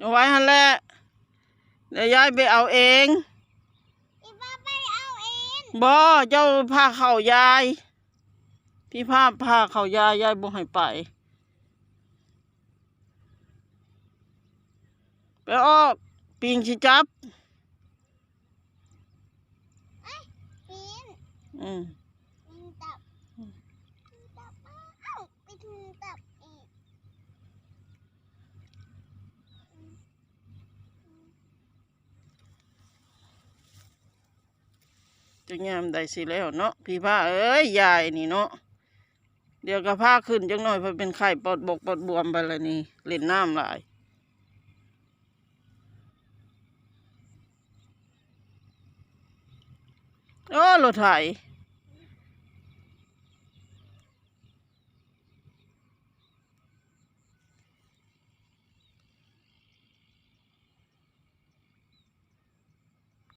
เอาไว้หันแหละเดี๋ยวยายไปเอาเองพี่ป้าไปเอาเองบ่เจ้าพาเข้ายาย พี่พาพาเข้ายายยายบ่ให้ไป ไปออกปิงสิจับปีนอืม ปีนตับปีนตับมาเอ้าไปถึงตับอีก จะงามได้สิแล้วเนาะพี่พาเอ้ยยายนี่เนาะเดี๋ยวกะผ้าขึ้นจังหน่อยเพอเป็นไข่ปอดบกปอดบวมไปละนี่เล่นน้ำหลายโอ้รถไถ